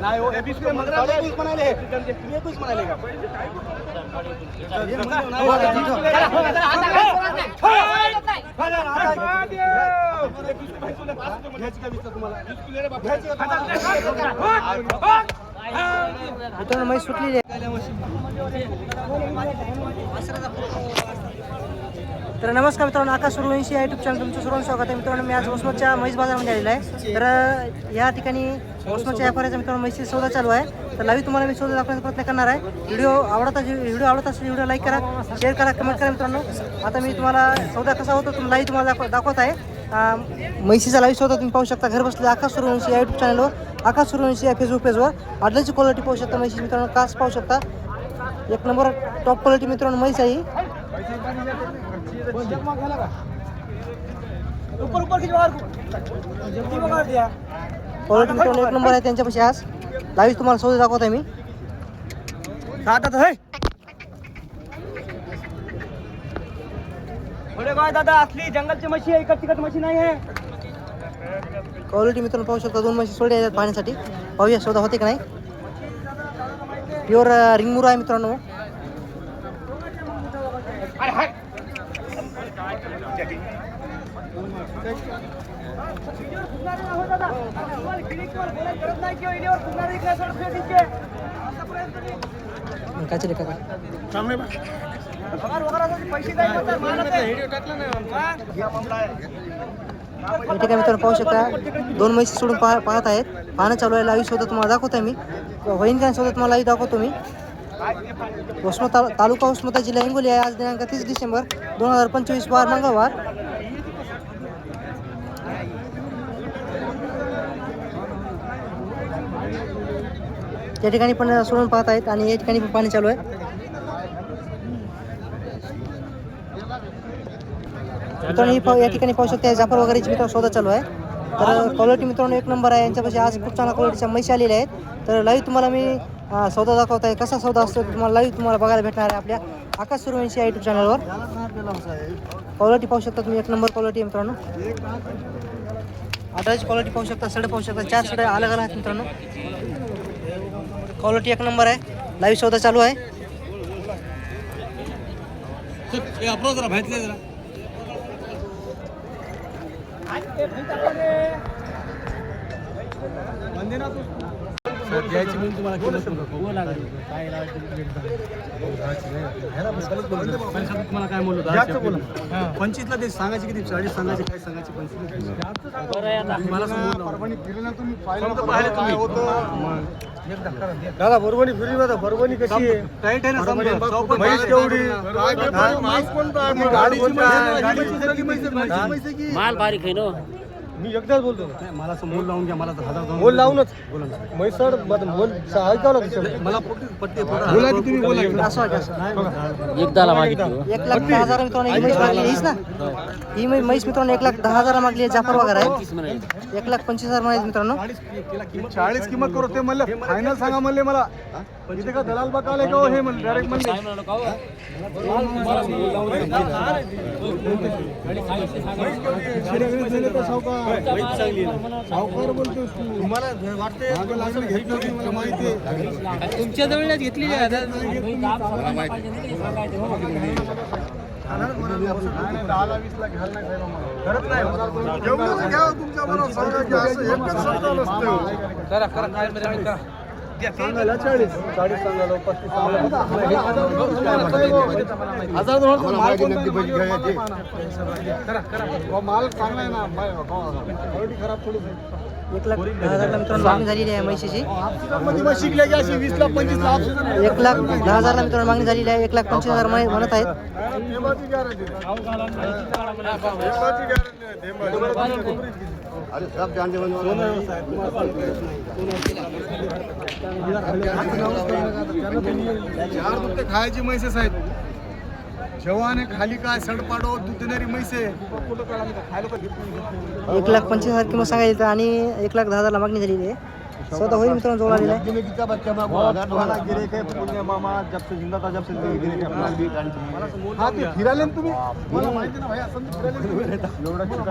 नाही हो, एकवीस एकवीस म्हणाले एकवीस म्हणाले तुम्हाला? घ्यायची का तुम्हाला? मित्रांनो म्हैस सुटलेली आहे तर नमस्कार मित्रांनो आकाश सुरवंशी या युट्यूब चॅनल तुमचं सर्वांचं स्वागत आहे. मित्रांनो मी आज वसमतच्या म्हैस बाजारामध्ये आलेला आहे. तर या ठिकाणी वसमतच्या व्यापाऱ्याचा मित्रांनो म्हैसी सौदा चालू आहे. तर लाईव्ह तुम्हाला मी सौदा दाखवण्याचा प्रयत्न करणार आहे. व्हिडिओ आवडता व्हिडिओ आवडत असेल व्हिडिओ लाईक करा शेअर करा कमेंट करा मित्रांनो. आता मी तुम्हाला सौदा कसा होतो तुम्ही लाईव्ह तुम्हाला दाखव दाखवत आहे. अ, म्हैसीचा लाईव्ह सौदा तुम्ही पाहू शकता. घर बसले आकाश सुरवंशी या यूट्यूब चॅनलवर आकाश सुरवंशी या फेसबुक पेजवर आडल्याची क्वालिटी पाहू शकता म्हैसी मित्रांनो कास पाहू शकता. एक नंबर टॉप क्वालिटी मित्रांनो म्हैस आहे ऊपर ऊपर क्वालिटी मित्रांनो एक नंबर आहे त्यांच्यापाशी आज. लाईव्ह तुम्हाला सौदे दाखवत आहे मी दादा तर है दादा असली जंगलची म्हशी आहे इकट तिकट म्हशी नाही आहे. क्वालिटी मित्रांनो पाहू शकता दोन म्हशी सोडे आहेत पाहण्यासाठी. पाहूया सौदा होते की नाही. प्युअर रिंगमुरा आहे मित्रांनो. काय चालेल काका या ठिकाणी मित्रांनो पाहू शकता. दोन म्हशी सोडून पाह पाहत आहेत. पाहणं चालू आहे लाईव्ह शोधत तुम्हाला दाखवतो मी. होईन काय शोधत तुम्हाला लाईव्ह दाखवतो मी. वसमत तालुका उस्मता जिल्हा हिंगोली आहे. आज दिनांक तीस डिसेंबर दोन हजार पंचवीस वार मंगळवार. त्या ठिकाणी पण सोडून पाहत आहेत आणि या ठिकाणी पण पाणी चालू आहे. मित्रांनो ही या ठिकाणी पाहू शकता जाफर वगैरेची मित्र शोधा चालू आहे. तर क्वालिटी मित्रांनो एक नंबर आहे. यांच्यापाशी आज खूप चांगल्या क्वालिटीच्या मैसे आलेल्या आहेत. तर लाईव्ह तुम्हाला मी सौदा दाखवत आहे कसा सौदा असतो तुम्हाला लाईव्ह तुम्हाला बघायला भेटणार आहे आपल्या आकाश सुरवंशी या युट्यूब चॅनलवर क्वालिटी पाहू शकता तुम्ही. एक नंबर क्वालिटी मित्रांनो. आताची क्वालिटी पाहू शकता सडे पाहू शकता चार सडे अलग अलग आहेत मित्रांनो. क्वालिटी एक नंबर आहे. लाईव्ह सौदा चालू आहे. द्यायची म्हणून तुम्हाला किंमत तुम्हाला काय म्हणलो पंचवीस ला ते सांगायची किती? चाळीस सांगायची काय सांगायची? पंचवीस. मला दादा बरोबरी फिरी दादा बरोबरी कशी आहे? टाईट आहे. ना म्हैस केवढी माल बारीक आहे ना? मी एकदाच बोलतो. मला असं मोल लावून घ्या मला तर हजार मोल लावूनच. बोला ऐकावं लागतं मला पट्टे बोला की तुम्ही बोला असं आहे असं एकदाला मागितली एक लाख दहा हजार मित्रांनो ही म्हैस मागली. हीच ना ही मै- म्हैस मित्रांनो एक लाख दहा हजार मागली आहे जाफर वगैरे. आहे एक लाख पंचवीस हजार म्हणायचं मित्रांनो. चाळीस किंमत करू ते म्हणले. फायनल सांगा म्हणले मला. इथे का दलाल बघाले का हो हे म्हणले डायरेक्ट म्हणले सावकार बोलतोस तू तुम्हाला वाटते लागलं घेत नव्हती मला माहिती आहे. तुमच्या जवळ घेतली दहाला वीसला घ्यायला नाही. करत नाही जेवढं घ्या तुमच्या मनात सांगा की असं एकच शब्द नसतं. सांगायला चाळीस. चाळीस सांगायला पस्तीस सांगायला हजार दोन हजार माल कोणता आहे? हो, माल चांगला आहे ना. क्वालिटी खराब थोडी एक लाख दहा हजारला मित्रांनो मागणी झालेली आहे म्हशीची. मध्ये मग शिकले की अशी वीस ला पंचवीस ला ऑप्शन एक लाख दहा हजारला मित्रांनो मागणी झालेली आहे. एक लाख पंचवीस हजार म्हण- म्हणत आहेत. गॅरंटी गॅरंटी अरे सब जानते चार खायची म्हैसे साहेब। जेव्हा खाली काय सडपाडो दूध देणारी म्हैसे. एक लाख पंचवीस हजार किंमत सांगायची तर आणि एक लाख दहा हजारला मागणी झालेली आहे. सौदा होईल मित्रांनो जवळ आलेला आहे. हा ते ना तुम्ही? मला माहिती ना भाई असं ते फिरायले तुम्ही. एवढा चिकट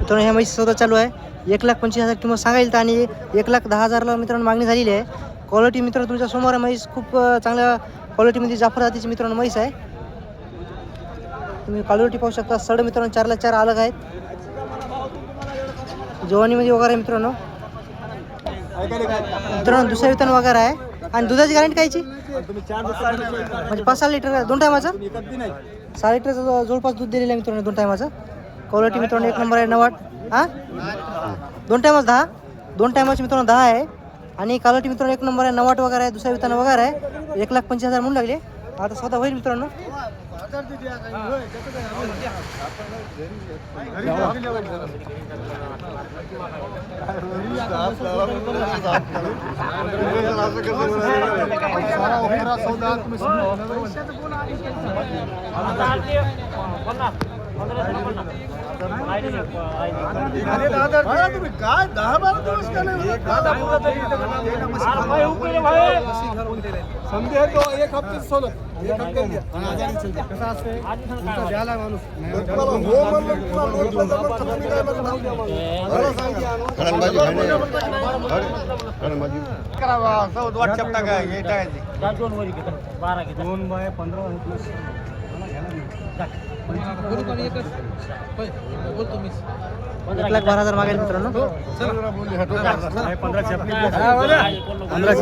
मित्रांनो ह्या म्हैस सौदा चालू आहे. एक लाख पंचवीस हजार किंमत सांगायला तर आणि एक लाख दहा हजारला मित्रांनो मागणी झालेली आहे. क्वालिटी मित्रांनो तुमच्यासमोर म्हैस खूप चांगल्या क्वालिटीमध्ये जाफर जातीची मित्रांनो म्हैस आहे. तुम्ही क्वालिटी पाहू शकता. सड मित्रांनो चारला चार अलग आहेत. जवानीमध्ये वगैरे आहे मित्रांनो. मित्रांनो दुसऱ्या वितरण वगैरे आहे. आणि दुधाची गॅरंटी कायची म्हणजे पाच सहा लिटर दोन टायमाचं सहा लिटरचं जवळपास दूध दिलेलं आहे मित्रांनो दोन टायमाचं क्वालिटी मित्रांनो एक नंबर आहे नवाट. हां? दोन टायमाच दहा? दोन टायमाचे मित्रांनो दहा आहे. आणि क्वालिटी मित्रांनो एक नंबर आहे. नवाट वगैरे आहे दुसऱ्या विताना वगैरे आहे. एक लाख पंचवीस हजार म्हणून लागले. आता स्वतः होईल मित्रांनो. तुम्ही काय दहा बारा दिवस का तो एक हप्ते सोलत एक हप्ते कसं असते द्यायला माणूस हो म्हणलं करावा सौद वाट चपटा काय हे टाकायचे दोन बाय पंधरा बाय पंधरा प्लस एक लाख बारा हजार मागेल मित्रांनो. पंधरा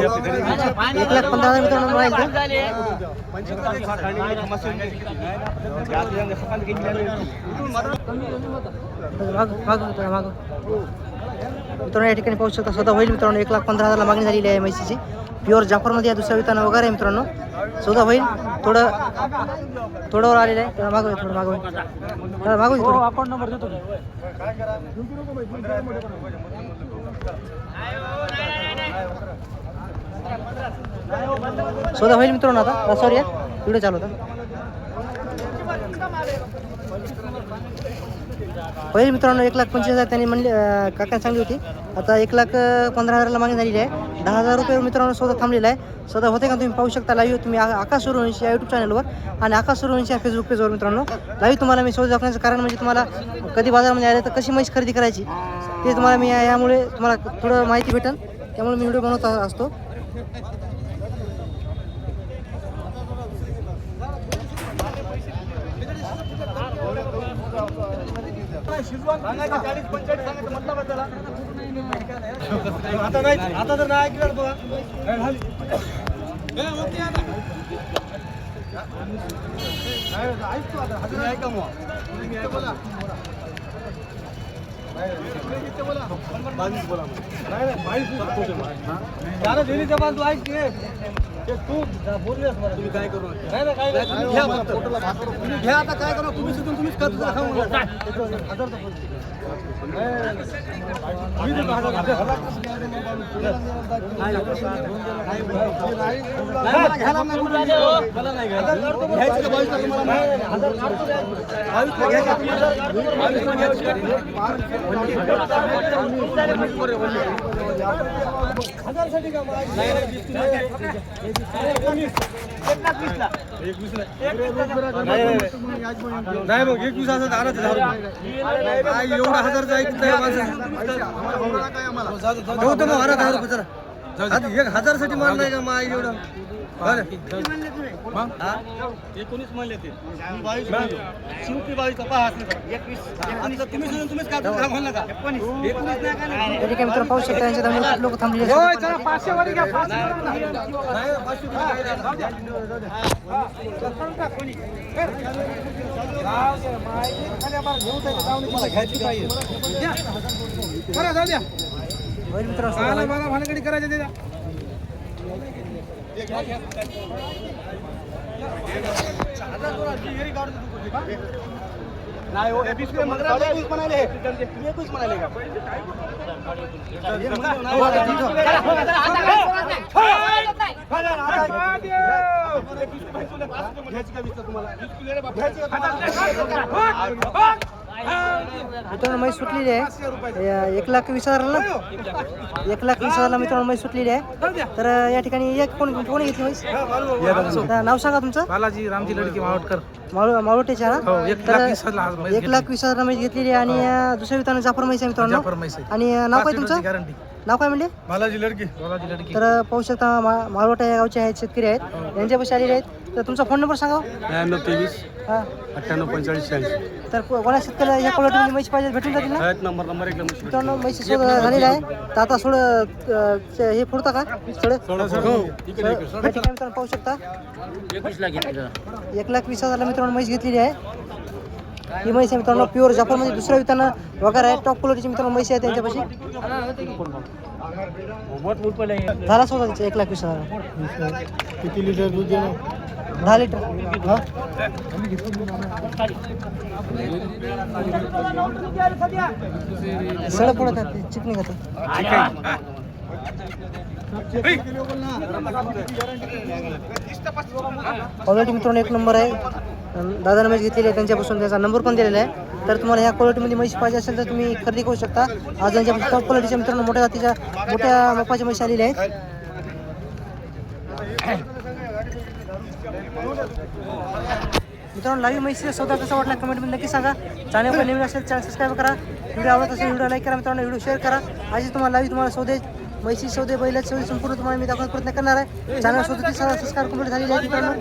एक लाख पंधरा हजार मित्रांनो मागेल. ते मागं मागं मित्रांनो मागं. मित्रांनो या ठिकाणी पाहू शकता स्वतः होईल मित्रांनो एक लाख पंधरा हजारला मागणी झालेली आहे म्हैसीची प्युअर जाफरमध्ये या दुसऱ्या विताना वगैरे आहे मित्रांनो. स्वतः होईल थोडं थोडं वर आलेलं आहे. थोडं मागं थोडं मागं होईल. मागं थोडं अकाउंट नंबर देतो स्वतः होईल मित्रांनो आता. सॉरी व्हिडिओ चालू होता. होईल मित्रांनो एक लाख पंचवीस हजार त्यांनी म्हणले काकांनी सांगली होती. आता एक लाख पंधरा हजाराला मागणी झालेली आहे. दहा हजार रुपये मित्रांनो सौदा थांबलेला आहे. स्वतः होते का तुम्ही पाहू शकता लाईव्ह तुम्ही आकाश सुरवंशी या यूट्यूब चॅनलवर आणि आकाश सुरवंशी या फेसबुक पेजवर मित्रांनो. लाईव्ह तुम्हाला मी शोध दाखवण्याचं कारण म्हणजे तुम्हाला कधी बाजारामध्ये आले तर कशी म्हैस खरेदी करायची ते तुम्हाला मी यामुळे तुम्हाला थोडं माहिती भेटेल त्यामुळे मी व्हिडिओ बनवत असतो. आता नाही आता तर नाही? ए, ओके आता. ऐक ऐका मग. बोला. बोला. बावीस बोला. नाही, नाही, बावीस बोला. त्याला दिली जबान तू ऐक की. ते तू बोललेस मला. तुम्ही काय करू. नाही, काय नाही. घ्या. तुम्ही घ्या आता काय करा तुम्ही सुद्धा तुम्हीच खर्च करा. खाऊ नका. हजार. नाही, हजार मग एक दिवसाचा दारा. काय एवढा हजार जायचं नाही ठेवतो मग हजार हजार एक हजारसाठी माल नाही का मग एवढं? एकोणीस म्हणले ते. शेवटी बावीस तुम्हीच काय म्हणलं का? एकोणीस. खूप लोक. चला, पाचशे वर घ्या, घ्यायची पाहिजे. करायची. नाही हो, हे एकवीस म्हणाले हे. एकवीस म्हणाले? हे का तुम्हाला? मित्रांनो म्हैस सुटलेली आहे. या- एक लाख वीस हजारला. ना एक लाख वीस हजारला मित्रांनो म्हैस सुटलेली आहे. तर या ठिकाणी एक कोण कोणी घेतली म्हैस? तर नाव सांगा तुमचं. बालाजी रामजी लडकी मावटकर माळू माळवटेच्या ना हो, एक लाख वीस हजारला म्हैस घेतलेली आहे आणि अं, दुसऱ्या विधान जाफर म्हैस आहे मित्रांनो. आणि नाव काय तुमचं? गॅरंटी नाव काय म्हणले? बालाजी लडकी. बालाजी लडकी. तर पाहू शकता मा- माळवटा या गावचे आहेत शेतकरी आहेत. यांच्यापाशी आलेले आहेत. तर तुमचा फोन नंबर सांगा हो. तेवीस. हा? अठ्ठ्याण्णव पंचेचाळीस शहाऐंशी. तर को- कोणा शेतकऱ्याला या क्वालिटीमध्ये पाहिजे भेटून जातील ना? एक नंबर नंबर एक नंबर मित्रांनो म्हैस शोध झालेला आहे. तर आता अं, हे फोडता का? थोडं हो. या ठिकाणी मित्रांनो पाहू शकता. घेतलं एक लाख वीस हजारला मित्रांनो म्हैस घेतलेली आहे. ही म्हैस आहे मित्रांनो प्युअर जाफरमध्ये दुसऱ्या विताना वगैरे आहे. टॉप क्वालिटीची मित्रांनो म्हैस आहे त्यांच्यापाशी. झाला सोडा त्याचा एक लाख वीस हजार. किती लिटर दूध देणार? दहा लिटर. हा? सडक पडत आहे चिकणी खाते. क्वालिटी मित्रांनो एक नंबर आहे. दादा मॅच घेतलेली आहे त्यांच्यापासून त्याचा नंबर पण दिलेला आहे. तर तुम्हाला ह्या क्वालिटीमध्ये म्हैस पाहिजे असेल तर तुम्ही खरेदी करू शकता. आज त्यांच्या टॉप क्वालिटीच्या मित्रांनो मोठ्या जातीच्या मोठ्या मापाच्या म्हशी आलेल्या आहेत. मित्रांनो लाईव्ह मैसेज स्वतः कसा वाटला कमेंटमध्ये नक्की सांगा. चॅनल नवीन असेल चॅनल सबस्क्राईब करा. व्हिडिओ आवडत असेल व्हिडिओ लाईक करा. मित्रांनो व्हिडिओ शेअर करा. अशी तुम्हाला लाईव्ह तुम्हाला सौदे मैसेज सौदे बैलाच सौदे संपूर्ण तुम्हाला मी दाखवण्याचा प्रयत्न करणार आहे. चॅनल सौदे सबस्क्राईब कंप्लीट झाली आहे मित्रांनो.